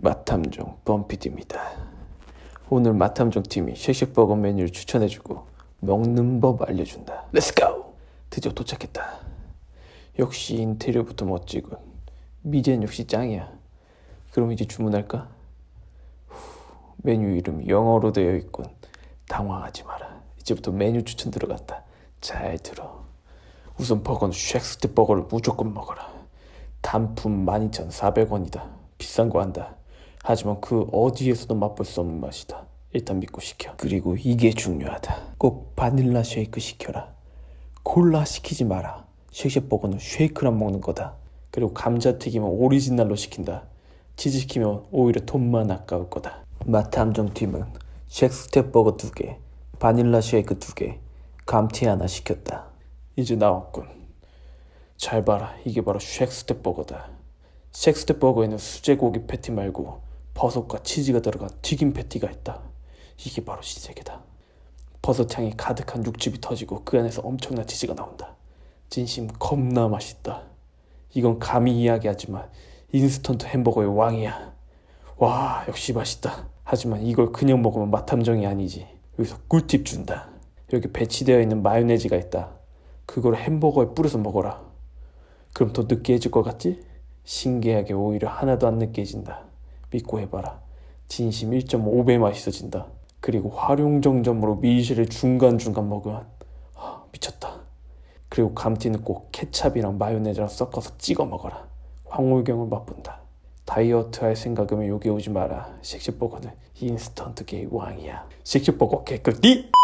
마탐정 범피디입니다. 오늘 마탐정 팀이 쉑쉑버거 메뉴를 추천해주고 먹는 법 알려준다. 렛츠고! 드디어 도착했다. 역시 인테리어부터 멋지군. 미제는 역시 짱이야. 그럼 이제 주문할까? 후, 메뉴 이름이 영어로 되어 있군. 당황하지 마라. 이제부터 메뉴 추천 들어간다. 잘 들어. 우선 버거는 쉑스테 버거를 무조건 먹어라. 단품 12,400원이다. 비싼 거 한다. 하지만 그 어디에서도 맛볼 수 없는 맛이다. 일단 믿고 시켜. 그리고 이게 중요하다. 꼭 바닐라 쉐이크 시켜라. 콜라 시키지 마라. 쉑쉑버거는 쉐이크랑 먹는 거다. 그리고 감자튀김은 오리지널로 시킨다. 치즈 시키면 오히려 돈만 아까울 거다. 마탐정 팀은 쉑스텝버거 두 개, 바닐라 쉐이크 두 개, 감튀 하나 시켰다. 이제 나왔군. 잘 봐라. 이게 바로 쉑스텝버거다. 쉑스텝버거에는 수제고기 패티 말고 버섯과 치즈가 들어간 튀김 패티가 있다. 이게 바로 신세계다. 버섯향이 가득한 육즙이 터지고 그 안에서 엄청난 치즈가 나온다. 진심 겁나 맛있다. 이건 감히 이야기하지만 인스턴트 햄버거의 왕이야. 와 역시 맛있다. 하지만 이걸 그냥 먹으면 맛탐정이 아니지. 여기서 꿀팁 준다. 여기 배치되어 있는 마요네즈가 있다. 그걸 햄버거에 뿌려서 먹어라. 그럼 더 느끼해질 것 같지? 신기하게 오히려 하나도 안 느끼해진다. 믿고 해봐라. 진심 1.5배 맛있어진다. 그리고 활용정점으로 미쉐를 중간중간 먹으면 아, 미쳤다. 그리고 감튀는 꼭 케찹이랑 마요네즈랑 섞어서 찍어 먹어라. 황홀경을 맛본다. 다이어트 할 생각이면 여기 오지 마라. 쉑쉑버거는 인스턴트 게이 왕이야. 쉑쉑버거 개꿀띠!